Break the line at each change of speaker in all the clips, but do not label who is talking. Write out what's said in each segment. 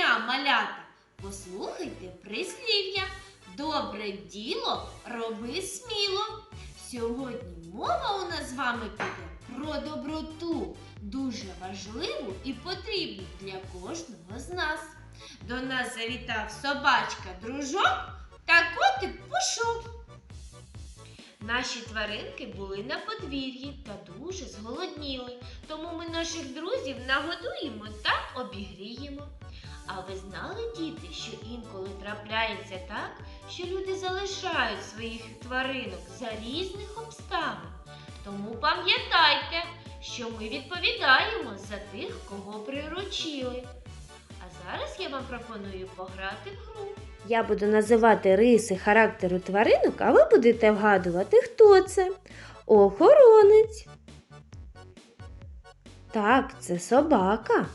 дня, малята! Послухайте прислів'я. Добре діло роби сміло. Сьогодні мова у нас з вами піде про доброту, дуже важливу і потрібну для кожного з нас. До нас завітав собачка дружок та котик пушок. Наші тваринки були на подвір'ї та дуже зголодніли, тому ми наших друзів нагодуємо та обігріємо. А ви знали, діти, що інколи трапляється так, що люди залишають своїх тваринок за різних обставин. Тому пам'ятайте, що ми відповідаємо за тих, кого приручили. А зараз я вам пропоную пограти в гру.
Я буду називати риси характеру тваринок, а ви будете вгадувати, хто це. Охоронець. Так, це собака.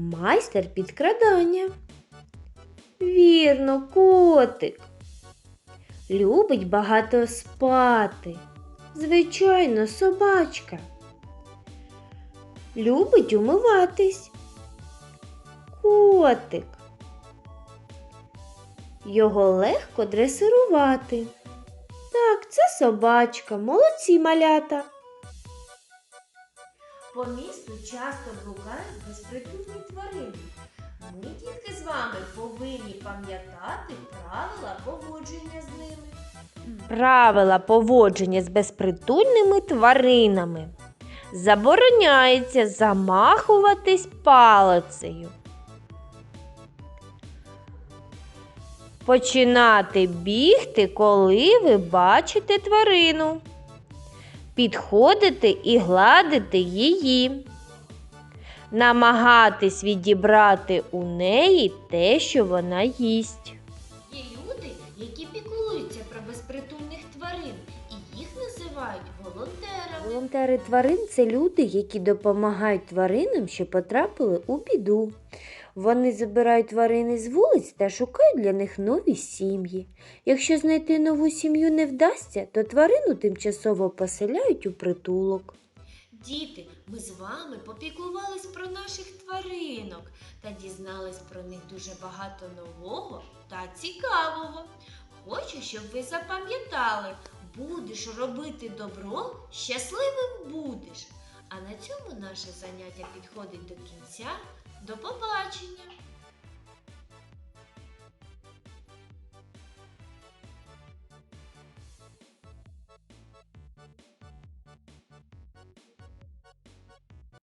Майстер підкрадання. Вірно, котик. Любить багато спати. Звичайно, собачка. Любить умиватись. Котик. Його легко дресирувати. Так, це собачка, молодці малята.
По місту часто блукають безпритульні тварини. Ми, дітки, з вами повинні пам'ятати правила поводження з ними.
Правила поводження з безпритульними тваринами. Забороняється замахуватись палицею. Починати бігти, коли ви бачите тварину. Підходити і гладити її. Намагатись відібрати у неї те, що вона їсть.
Є люди, які піклуються про безпритульних тварин, і їх називають волонтерами.
Волонтери тварин це люди, які допомагають тваринам, що потрапили у біду. Вони забирають тварини з вулиць та шукають для них нові сім'ї. Якщо знайти нову сім'ю не вдасться, то тварину тимчасово поселяють у притулок.
Діти, ми з вами попіклувались про наших тваринок та дізнались про них дуже багато нового та цікавого. Хочу, щоб ви запам'ятали, будеш робити добро, щасливим будеш. Наше заняття підходить до кінця. До побачення!